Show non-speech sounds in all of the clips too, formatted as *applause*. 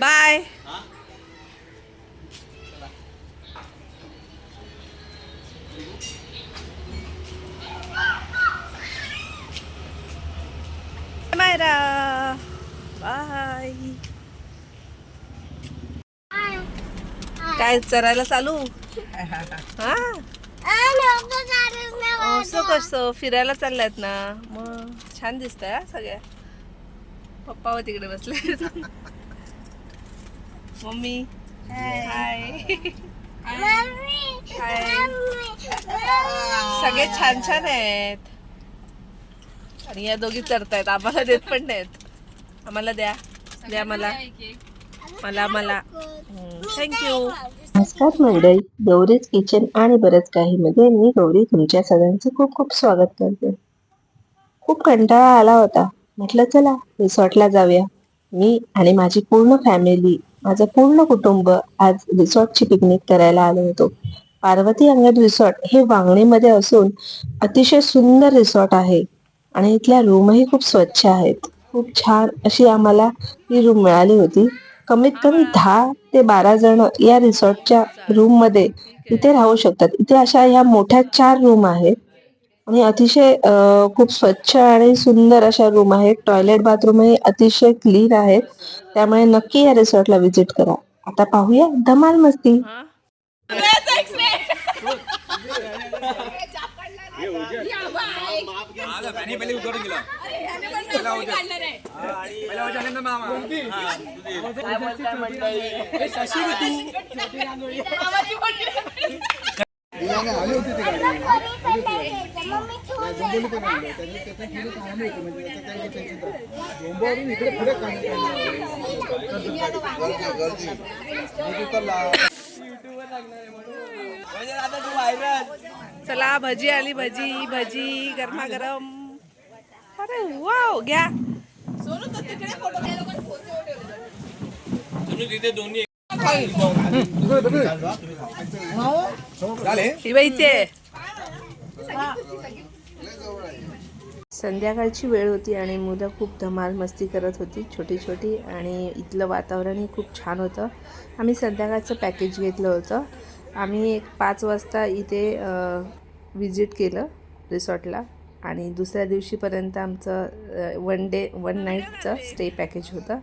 Bye. Myra. Bye. काय चरायला चालू? हा? असं कसं? फिरायला चाललायत ना. मग छान दिसतंय हा सगळ्या. पप्पा व तिकडे बसले मम्मी. हाय सगळे छान छान आहेत. आणि या दोघी चरतायत. आम्हाला देत पण नाहीत. आम्हाला द्या. द्या मला. मला मला. थँक्यू नमस्कार मंडळी. गौरीज किचन आणि बरंच काही मध्ये मी गौरी तुमच्या सगळ्यांचं खूप खूप स्वागत करते. खूप कंटाळा आला होता. म्हटलं चला रिसॉर्टला जाऊया. मी आणि माझी पूर्ण फॅमिली माझं पूर्ण कुटुंब आज रिसॉर्टची पिकनिक करायला आलो होतो. पार्वती अंगण रिसॉर्ट हे वांगणीमध्ये असून अतिशय सुंदर रिसॉर्ट आहे आणि इथल्या रूमही खूप स्वच्छ आहेत. खूप छान अशी आम्हाला ही रूम मिळाली होती. कमीत कमी दहा ते बारा जण या रिसॉर्टच्या रूममध्ये इथे राहू शकतात. इथे अशा ह्या मोठ्या चार रूम आहेत. आणि अतिशय अ, खूप स्वच्छ आणि सुंदर अशा रूम आहेत. टॉयलेट बाथरूमही अतिशय क्लीन आहेत. त्यामुळे नक्की या रिसॉर्टला व्हिजिट करा. आता पाहूया. धमाल मस्ती. हा. म्हणजे चला भजी आली भजी भजी गरमागरम अरे वाव घ्या ही बाई इथे संध्याकाळची वेळ होती आणि मुलं खूप धमाल मस्ती करत होती छोटी छोटी आणि इथलं वातावरणही खूप छान होतं. आम्ही संध्याकाळचं पॅकेज घेतलं होतं. आम्ही एक पाच वाजता इथे विजिट केलं रिसॉर्टला आणि दुसऱ्या दिवशीपर्यंत आमचं वन डे वन नाईटचं स्टे पॅकेज होतं.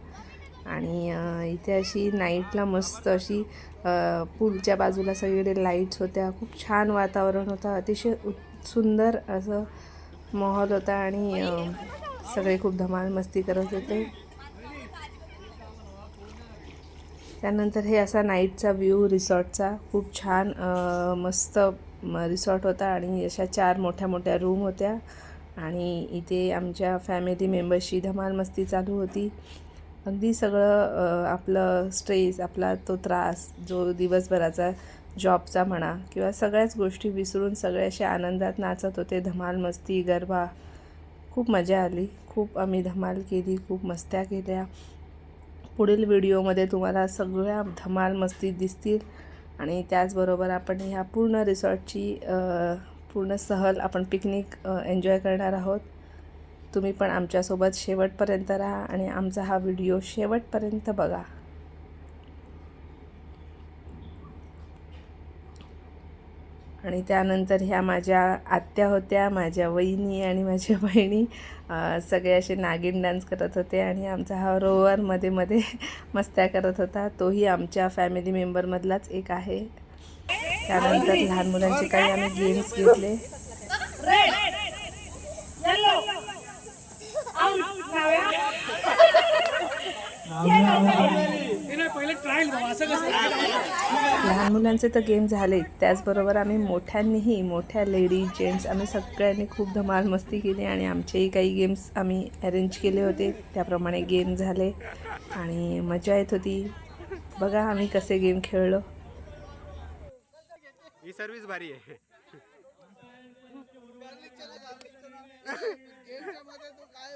आणि इथे अशी नाईटला मस्त अशी पूलच्या बाजूला सगळीकडे लाईट्स होत्या. खूप छान वातावरण होतं. अतिशय सुंदर असं माहोल होता आणि सगळे खूप धमाल मस्ती करत होते. त्यानंतर हे असा नाईटचा व्ह्यू रिसॉर्टचा. खूप छान मस्त रिसॉर्ट होता आणि अशा चार मोठ्या मोठ्या रूम होत्या. आणि इथे आमच्या फॅमिली मेंबर्सची धमाल मस्ती चालू होती. अगदी सगळं आपलं स्ट्रेस आपला तो त्रास जो दिवसभराचा जॉबचा म्हणा किंवा सगळ्याच गोष्टी विसरून सगळे असे आनंदात नाचत होते. धमाल मस्ती गरबा. खूप मजा आली. खूप आम्ही धमाल केली. खूप मस्त्या केल्या. पुढील व्हिडिओमध्ये तुम्हाला सगळ्या धमाल मस्ती दिसतील आणि त्याचबरोबर आपण ह्या पूर्ण रिसॉर्टची पूर्ण सहल आपण पिकनिक एन्जॉय करणार आहोत. तुम्ही पण आमच्यासोबत शेवटपर्यंत राहा आणि आमचा हा व्हिडिओ शेवटपर्यंत बघा. आणि त्यानंतर ह्या माझ्या आत्या होत्या माझ्या वहिनी आणि माझ्या बहिणी सगळे असे नागिन डान्स करत होते आणि आमचा हा रोवर मध्ये मध्ये मस्त्या करत होता. तोही आमच्या फॅमिली मेंबरमधलाच एक आहे. त्यानंतर लहान मुलांचे काही आम्ही गेम्स घेतले. लहान मुलांचे तर गेम झाले त्याचबरोबर आम्ही मोठ्यांनीही मोठ्या लेडीज जेंट्स आम्ही सगळ्यांनी खूप धमाल मस्ती केली आणि आमचेही काही गेम्स आम्ही अरेंज केले होते. त्याप्रमाणे गेम झाले आणि मजा येत होती. बघा आम्ही कसे गेम खेळलो. ही सर्विस भारी आहे. *laughs* काय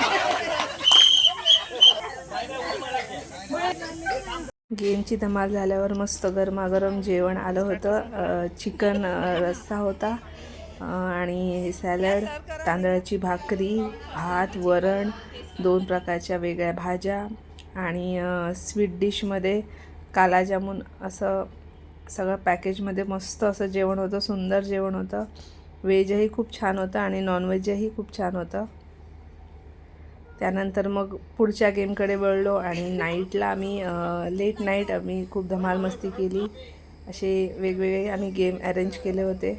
गेमची धमाल झाल्यावर मस्त गरमागरम जेवण आलं होतं. चिकन रस्सा होता. आणि सॅलड तांदळाची भाकरी भात वरण दोन प्रकारच्या वेगळ्या भाज्या आणि स्वीट डिशमध्ये कालाजामून असं सगळं पॅकेजमध्ये मस्त असं जेवण होतं सुंदर जेवण होतं. व्हेजही खूप छान होतं आणि नॉनव्हेजही खूप छान होतं. त्यानंतर मग पुढच्या गेमकडे वळलो आणि नाईटला आम्ही लेट नाईट आम्ही खूप धमाल मस्ती केली. असे वेगवेगळे आम्ही गेम अरेंज केले होते.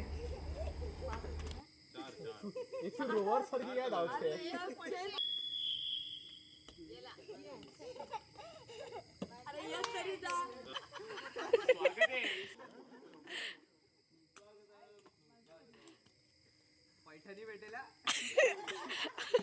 *laughs*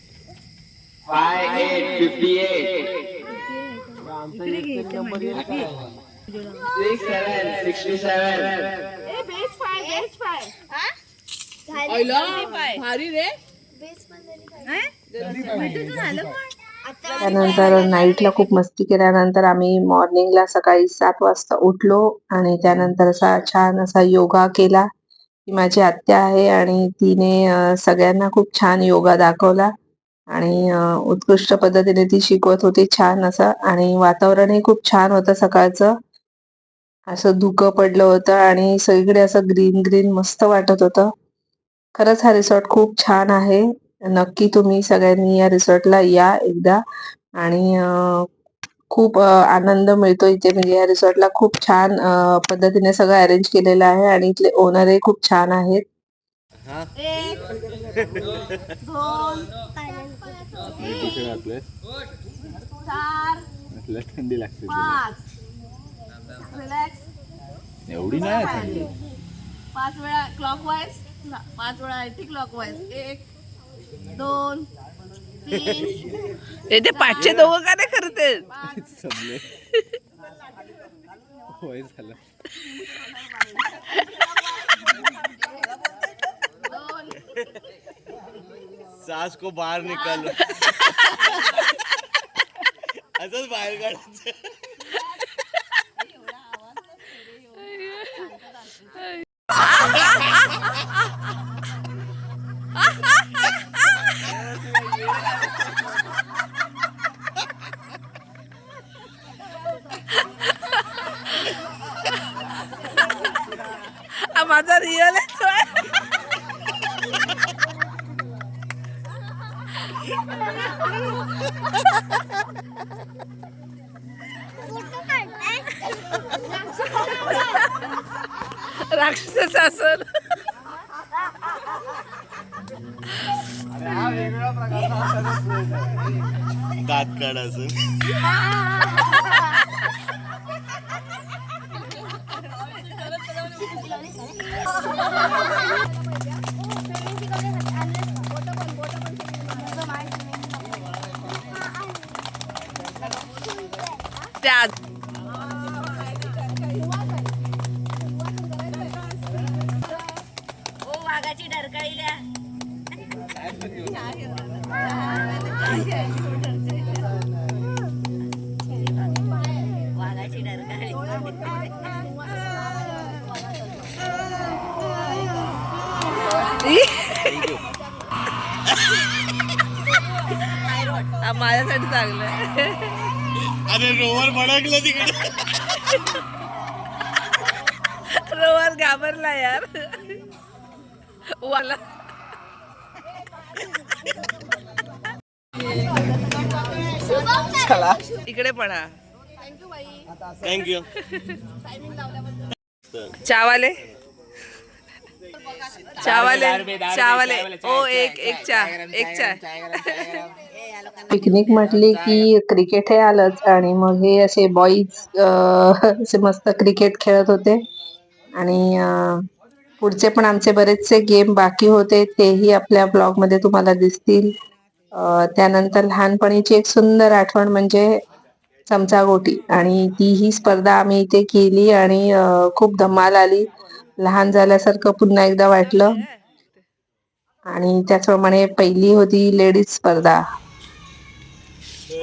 Five eight fifty eight six seven sixty seven त्यानंतर नाईटला खूप मस्ती केल्यानंतर आम्ही मॉर्निंगला सकाळी सात वाजता उठलो आणि त्यानंतर असा छान असा योगा केला. ती माझी आत्या आहे आणि तिने सगळ्यांना खूप छान योगा दाखवला. आणि उत्कृष्ट पद्धतीने ती शिकवत होती छान असं. आणि वातावरणही खूप छान होतं सकाळचं. असं धुकं पडलं होतं आणि सगळीकडे असं ग्रीन ग्रीन मस्त वाटत होतं. खरंच हा रिसॉर्ट खूप छान आहे. नक्की तुम्ही सगळ्यांनी या रिसॉर्टला या एकदा. आणि खूप आनंद मिळतो इथे. म्हणजे या रिसॉर्टला खूप छान अं, पद्धतीने सगळं अरेंज केलेलं आहे आणि इथले ओनरही खूप छान आहेत. थंडी लागते एवढी नाही थंडी. पाच वेळा क्लॉकवाईज पाच वेळा अँटी क्लॉकवाईज एक दोन तीन. ते पाचशे दोघं का नाही करते संपले. होय झालं. सास को बाहर निकाल। असंच बाहेर काढायचं. दात काढायचं त्या डरकाळी द्या. माझ्यासाठी चांगलं. अरे रोवर भडकलं तिकडे. रोवर घाबरला यार. वाला. चला. इकडे पण. थँक्यू चावाले? चावाले. चावाले. ओ एक एक चा एक चा पिकनिक म्हटली की क्रिकेट हे आलंच आणि मग हे असे बॉईज असे मस्त क्रिकेट खेळत होते. आणि पुढचे पण आमचे बरेचसे गेम बाकी होते तेही आपल्या ब्लॉगमध्ये तुम्हाला दिसतील. त्यानंतर लहानपणीची एक सुंदर आठवण म्हणजे चमचा गोटी आणि ती ही स्पर्धा आम्ही इथे केली आणि खूप धमाल आली. लहान झाल्यासारखं पुन्हा एकदा वाटलं. आणि त्याचप्रमाणे पहिली होती लेडीज स्पर्धा.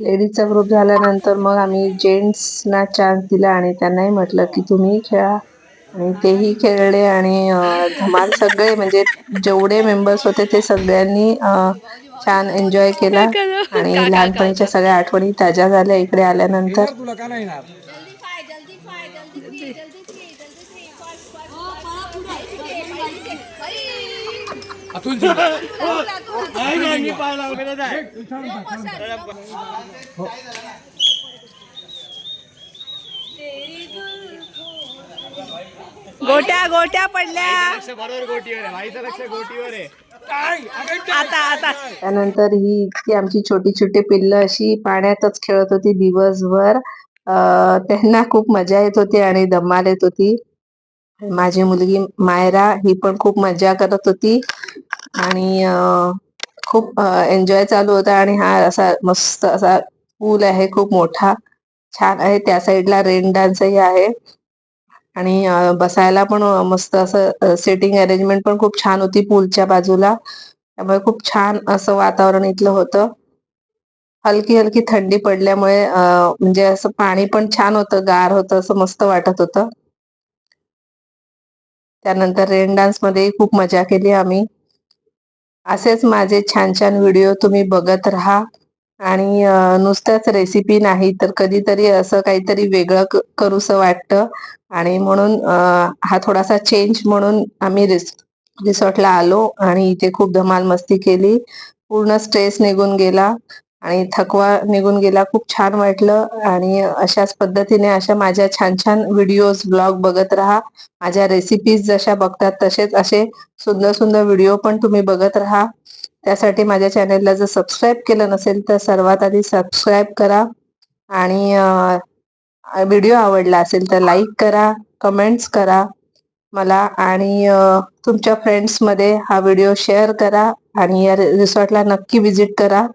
लेडीजचा ग्रुप झाल्यानंतर मग आम्ही जेंट्सना चान्स दिला आणि त्यांनाही म्हटलं की तुम्ही खेळा. आणि तेही खेळले आणि धमाल सगळे म्हणजे जेवढे मेंबर्स होते ते सगळ्यांनी छान एन्जॉय केला. आणि लहानपणीच्या सगळ्या आठवणी ताज्या झाल्या इकडे आल्यानंतर तुला का नाही येणार जल्दी फाय जल्दी फाय जल्दी थ्री जल्दी थ्री जल्दी थ्री फास्ट फास्ट पाहिजे गोट्या गोट्या पडल्या बरोबर गोटीवर आहे. लक्ष गोटीवर आहे काय आता आता. त्यानंतर ही इतकी आमची छोटी छोटी पिल्लं अशी पाण्यातच खेळत होती दिवसभर. अं, त्यांना खूप मजा येत होती आणि धमाल येत होती. माझी मुलगी मायरा ही पण खूप मजा करत होती. आणि खूप एन्जॉय चालू होता आणि हा असा मस्त असा पूल आहे खूप मोठा. छान आहे. त्या साईडला रेन डान्सही आहे. आणि बसायला पण मस्त असं सिटिंग अरेंजमेंट पण खूप छान होती पूलच्या बाजूला. त्यामुळे खूप छान असं वातावरण इथलं होतं. हलकी हलकी थंडी पडल्यामुळे म्हणजे असं पाणी पण छान होतं गार होतं असं मस्त वाटत होतं. त्यानंतर रेन डान्समध्ये खूप मजा केली आम्ही. असेच माझे छान छान व्हिडिओ तुम्ही बघत राहा. आणि नुसत्याच रेसिपी नाही तर कधीतरी असं काहीतरी वेगळं करूस करूसं वाटतं. आणि म्हणून हा थोडासा चेंज म्हणून आम्ही रिस रिसॉर्टला आलो आणि इथे खूप धमाल मस्ती केली. पूर्ण स्ट्रेस निघून गेला. आणि थकवा निघून गेला खूप छान वाटलं. आणि अशाच पद्धतीने अशा माझ्या छान छान व्हिडिओज ब्लॉग बघत राहा. माझ्या रेसिपीज जशा बघतात तसेच असे सुंदर सुंदर व्हिडिओ पण तुम्ही बघत राहा. त्यासाठी माझ्या चॅनेलला जर सबस्क्राईब केलं नसेल तर सर्वात आधी सबस्क्राईब करा. आणि व्हिडिओ आवडला असेल तर लाईक करा कमेंट्स करा मला. आणि तुमच्या फ्रेंड्समध्ये हा व्हिडिओ शेअर करा. आणि या रिसॉर्टला नक्की विजिट करा.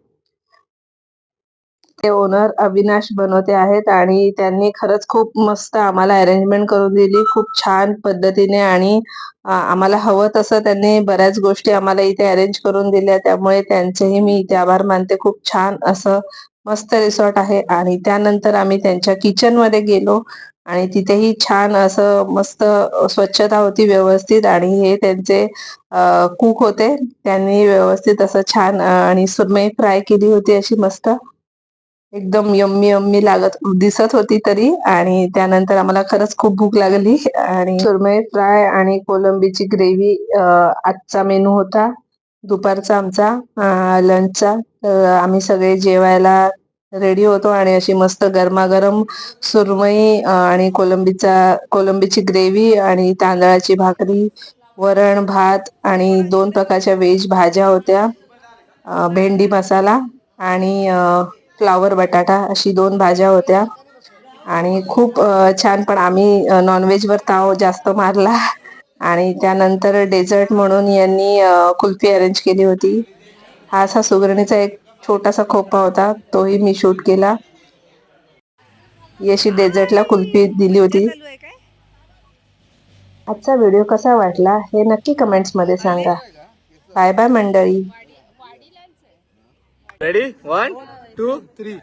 ते ओनर अविनाश बनवते आहेत आणि त्यांनी खरंच खूप मस्त आम्हाला अरेंजमेंट करून दिली. खूप छान पद्धतीने आणि आम्हाला हवं तसं त्यांनी बऱ्याच गोष्टी आम्हाला इथे अरेंज करून दिल्या. त्यामुळे त्यांचेही मी इथे आभार मानते. खूप छान असं मस्त रिसॉर्ट आहे आणि त्यानंतर आम्ही त्यांच्या किचनमध्ये गेलो आणि तिथेही छान असं मस्त स्वच्छता होती व्यवस्थित आणि हे त्यांचे कुक होते. त्यांनी व्यवस्थित असं छान आणि सुरमई फ्राय केली होती अशी मस्त. एकदम यम्मी यम्मी लागत दिसत होती तरी आणि त्यानंतर आम्हाला खरंच खूप भूक लागली आणि सुरमई फ्राय आणि कोलंबीची ग्रेव्ही आजचा मेनू होता. दुपारचा आमचा लंचचा आम्ही सगळे जेवायला रेडी होतो आणि अशी मस्त गरमागरम सुरमई आणि कोलंबीचा कोलंबीची ग्रेव्ही आणि तांदळाची भाकरी वरण भात आणि दोन प्रकारच्या व्हेज भाज्या होत्या. भेंडी मसाला आणि फ्लावर बटाटा अशी दोन भाज्या होत्या. आणि खूप छान पण आम्ही नॉनव्हेजवर ताव जास्त मारला. आणि त्यानंतर डेझर्ट म्हणून यांनी कुल्फी अरेंज केली होती. हा असा सुगरणीचा एक छोटासा खोपा होता तोही मी शूट केला. ही अशी डेझर्टला कुल्फी दिली होती. आजचा व्हिडिओ कसा वाटला हे नक्की कमेंट्समध्ये सांगा. बाय बाय मंडळी. Ready one two three